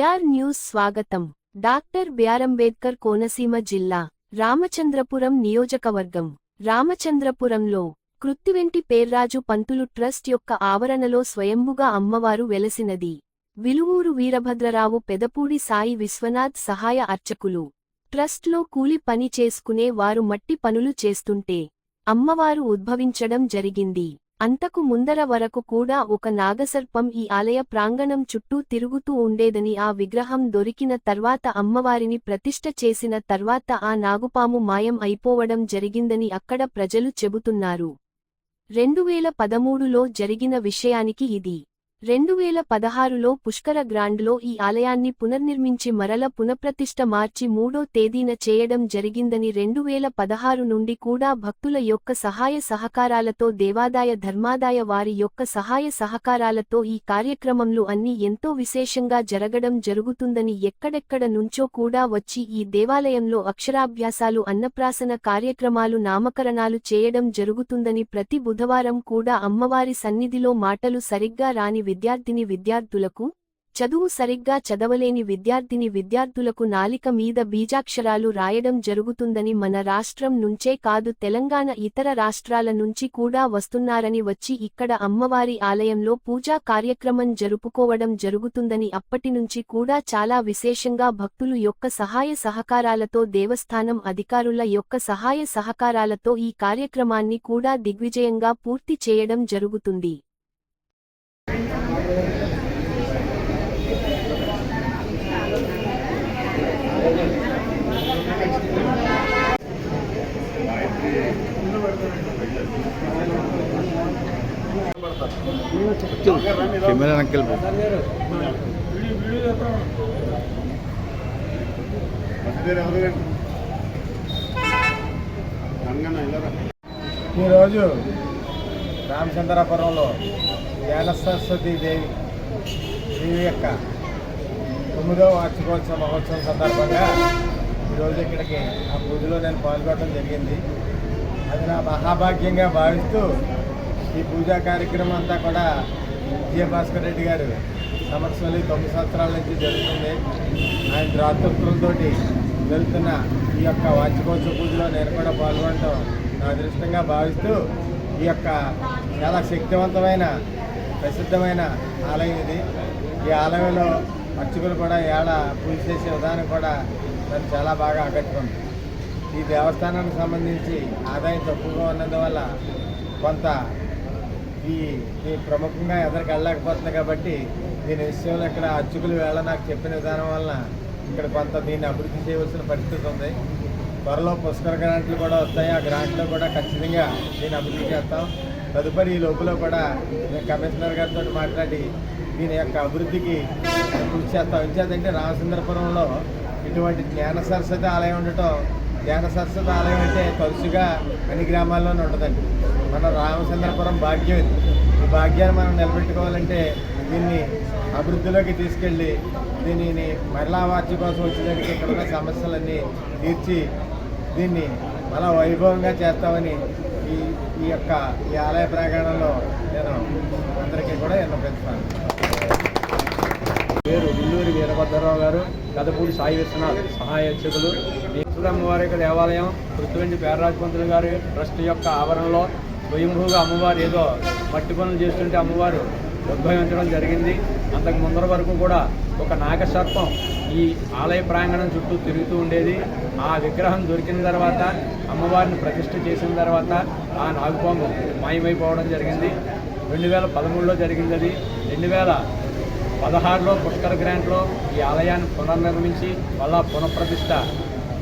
AR news స్వాగతం. Doctor బిఆర్అంబేద్కర్ Konaseema జిల్లా రామచంద్రపురం నియోజకవర్గం. రామచంద్రపురంలో కృత్తివెంటి పేర్రాజు పంతులు ట్రస్ట్ యొక్క ఆవరణలో స్వయంభుగా అమ్మవారు వెలసినది. విలువూరు వీరభద్రరావు పెదపూడి సాయి విశ్వనాథ్ సహాయ అర్చకులు. ట్రస్ట్లో కూలి పని చేసుకునే వారు మట్టి పనులు చేస్తుంటే అమ్మవారు ఉద్భవించడం జరిగింది. అంతకు ముందర వరకు కూడా ఒక నాగసర్పం ఈ ఆలయ ప్రాంగణం చుట్టూ తిరుగుతూ ఉండేదని ఆ విగ్రహం దొరికిన తర్వాత అమ్మవారిని ప్రతిష్ఠ చేసిన తర్వాత ఆ నాగుపాము మాయం అయిపోవడం జరిగిందని అక్కడ ప్రజలు చెబుతున్నారు. రెండువేల పదమూడులో జరిగిన విషయానికి ఇది రెండువేల పదహారులో పుష్కర గ్రాండ్లో ఈ ఆలయాన్ని పునర్నిర్మించి మరల పునఃప్రతిష్ఠ మార్చి మూడో తేదీన చేయడం జరిగిందని రెండువేల పదహారు నుండి కూడా భక్తుల యొక్క సహాయ సహకారాలతో దేవాదాయ ధర్మాదాయ వారి యొక్క సహాయ సహకారాలతో ఈ కార్యక్రమంలో అన్ని ఎంతో విశేషంగా జరగడం జరుగుతుందని ఎక్కడెక్కడ నుంచో కూడా వచ్చి ఈ దేవాలయంలో అక్షరాభ్యాసాలు అన్నప్రాసన కార్యక్రమాలు నామకరణాలు చేయడం జరుగుతుందని ప్రతి బుధవారం కూడా అమ్మవారి సన్నిధిలో మాటలు సరిగ్గా రాని విద్యార్థిని విద్యార్థులకు చదువు సరిగ్గా చదవలేని విద్యార్థిని విద్యార్థులకు నాలిక మీద బీజాక్షరాలు రాయడం జరుగుతుందని మన రాష్ట్రం నుంచే కాదు తెలంగాణ ఇతర రాష్ట్రాల నుంచి కూడా వస్తున్నారని వచ్చి ఇక్కడ అమ్మవారి ఆలయంలో పూజా కార్యక్రమం జరుపుకోవడం జరుగుతుందని అప్పటినుంచి కూడా చాలా విశేషంగా భక్తులు యొక్క సహాయ సహకారాలతో దేవస్థానం అధికారుల యొక్క సహాయ సహకారాలతో ఈ కార్యక్రమాన్ని కూడా దిగ్విజయంగా పూర్తి చేయడం జరుగుతుంది. కెమెరా వెనక్కి ఈరోజు రామచంద్రాపురంలో జ్ఞాన సరస్వతి దేవి దేవి యొక్క తొమ్మిదవ వార్షికోత్సవ మహోత్సవం సందర్భంగా ఈరోజు ఇక్కడికి ఆ పూజలో నేను పాల్గొనడం జరిగింది. అది నా మహాభాగ్యంగా భావిస్తూ ఈ పూజా కార్యక్రమం అంతా కూడా విజయభాస్కర్ రెడ్డి గారు సమక్షంలో తొమ్మిది సంవత్సరాల నుంచి జరుగుతుంది. ఆయన ద్రాతృత్వంతో జరుగుతున్న ఈ యొక్క వార్షికోత్సవ పూజలో నేను కూడా పాల్గొనడం నా అదృష్టంగా భావిస్తూ ఈ యొక్క చాలా శక్తివంతమైన ప్రసిద్ధమైన ఆలయం ఇది. ఈ ఆలయంలో అర్చకులు కూడా ఏడ పూజ చేసే విధానం కూడా నన్ను చాలా బాగా ఆకట్టుకుంది. ఈ దేవస్థానానికి సంబంధించి ఆదాయం తక్కువగా ఉన్నందువల్ల కొంత ఈ ఈ ప్రముఖంగా ఎదరికి వెళ్ళలేకపోతుంది కాబట్టి దీని విషయంలో ఇక్కడ అర్చకులు వేళ నాకు చెప్పిన విధానం వలన ఇక్కడ కొంత దీన్ని అభివృద్ధి చేయవలసిన పరిస్థితి ఉంది. త్వరలో పుష్కర గ్రాంట్లు కూడా వస్తాయి. ఆ గ్రాంట్లో కూడా ఖచ్చితంగా దీన్ని అభివృద్ధి చేస్తాం. తదుపరి ఈ లోపల కూడా నేను కమిషనర్ గారితో మాట్లాడి దీని యొక్క అభివృద్ధికి కృషి చేస్తాం. ఇంచేదంటే రామచంద్రపురంలో ఇటువంటి జ్ఞాన సరస్వతి ఆలయం ఉండటం జ్ఞాన సరస్వతి ఆలయం అంటే తరచుగా అన్ని గ్రామాల్లోనే ఉంటుందండి. మన రామచంద్రపురం భాగ్యం ఇది. ఈ భాగ్యాన్ని మనం నిలబెట్టుకోవాలంటే దీన్ని అభివృద్ధిలోకి తీసుకెళ్ళి దీనిని మరలా వార్చి కోసం వచ్చేదానికి ఇక్కడ ఉన్న సమస్యలన్నీ తీర్చి దీన్ని మళ్ళా వైభవంగా చేస్తామని ఈ ఈ యొక్క ఈ ఆలయ ప్రాంగణంలో నేను అందరికీ కూడా విన్నపిస్తాను పేరు విల్లూరి వీరభద్రరావు గారు గదపూడి సాయి విశ్వనాథ్ సహాయ అర్చకులు. అమ్మవారి యొక్క దేవాలయం పృథ్వెండి పేరరాజపంతులు గారి ట్రస్ట్ యొక్క ఆవరణలో స్వయంభూగా అమ్మవారు ఏదో మట్టి పనులు చేస్తుంటే అమ్మవారు ఉద్భవించడం జరిగింది. అంతకు ముందర వరకు కూడా ఒక నాగసర్పం ఈ ఆలయ ప్రాంగణం చుట్టూ తిరుగుతూ ఉండేది. ఆ విగ్రహం దొరికిన తర్వాత అమ్మవారిని ప్రతిష్ఠ చేసిన తర్వాత ఆ నాగుపాము మాయమైపోవడం జరిగింది. రెండు వేల పదమూడులో జరిగింది అది. రెండు వేల పదహారులో పుష్కర గ్రాంట్లో ఈ ఆలయాన్ని పునర్నిర్మించి మళ్ళా పునఃప్రతిష్ట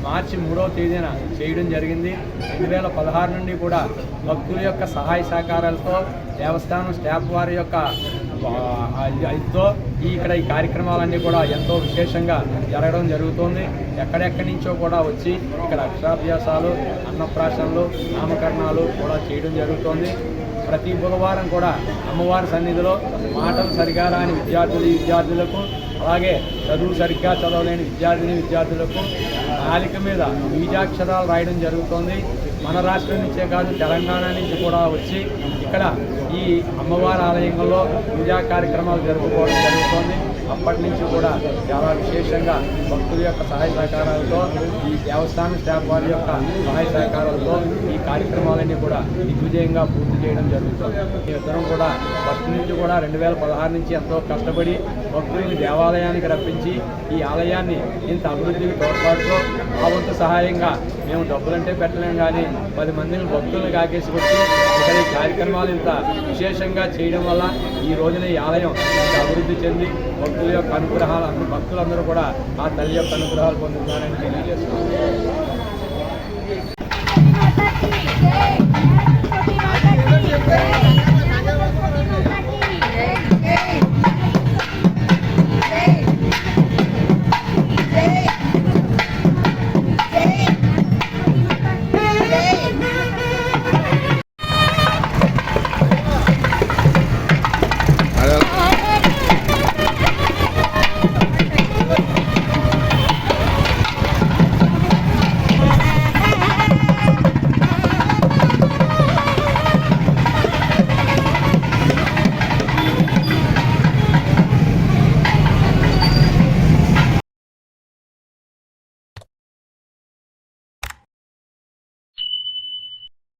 మార్చి మూడవ తేదీన చేయడం జరిగింది. రెండు వేల పదహారు నుండి కూడా భక్తుల యొక్క సహాయ సహకారాలతో దేవస్థానం స్టాఫ్ వారి యొక్క ఇదితో ఈ ఇక్కడ ఈ కార్యక్రమాలన్నీ కూడా ఎంతో విశేషంగా జరగడం జరుగుతుంది. ఎక్కడెక్కడి నుంచో కూడా వచ్చి ఇక్కడ అక్షరాభ్యాసాలు అన్నప్రాసనలు నామకరణాలు కూడా చేయడం జరుగుతోంది. ప్రతి బుధవారం కూడా అమ్మవారి సన్నిధిలో మాటలు సరిగా రాని విద్యార్థులు విద్యార్థులకు అలాగే చదువు సరిగ్గా చదవలేని విద్యార్థిని విద్యార్థులకు నాలిక మీద బీజాక్షరాలు రాయడం జరుగుతోంది. మన రాష్ట్రం నుంచే కాదు తెలంగాణ నుంచి కూడా వచ్చి ఇక్కడ ఈ అమ్మవారి ఆలయంలో పూజా కార్యక్రమాలు జరుపుకోవడం జరుగుతోంది. అప్పటి నుంచి కూడా చాలా విశేషంగా భక్తుల యొక్క సహాయ సహకారాలతో ఈ దేవస్థానం స్టాఫ్ వారి యొక్క సహాయ సహకారాలతో ఈ కార్యక్రమాలన్నీ కూడా దిగ్విజయంగా పూర్తి చేయడం జరుగుతుంది. ఇద్దరం కూడా ఫస్ట్ నుంచి కూడా రెండు వేల పదహారు నుంచి ఎంతో కష్టపడి భక్తుల్ని దేవాలయానికి రప్పించి ఈ ఆలయాన్ని ఇంత అభివృద్ధికి తోడ్పాటుతో ఆ వంతు సహాయంగా మేము డబ్బులంటే పెట్టలేం కానీ పది మందిని భక్తులను కాకేసి వచ్చి ఇక్కడ ఈ కార్యక్రమాలు ఇంత విశేషంగా చేయడం వల్ల ఈ రోజున ఈ ఆలయం అభివృద్ధి చెంది భక్తుల యొక్క అనుగ్రహాలు భక్తులందరూ కూడా ఆ తల్లి యొక్క అనుగ్రహాలు పొందుతున్నారని తెలియజేస్తున్నారు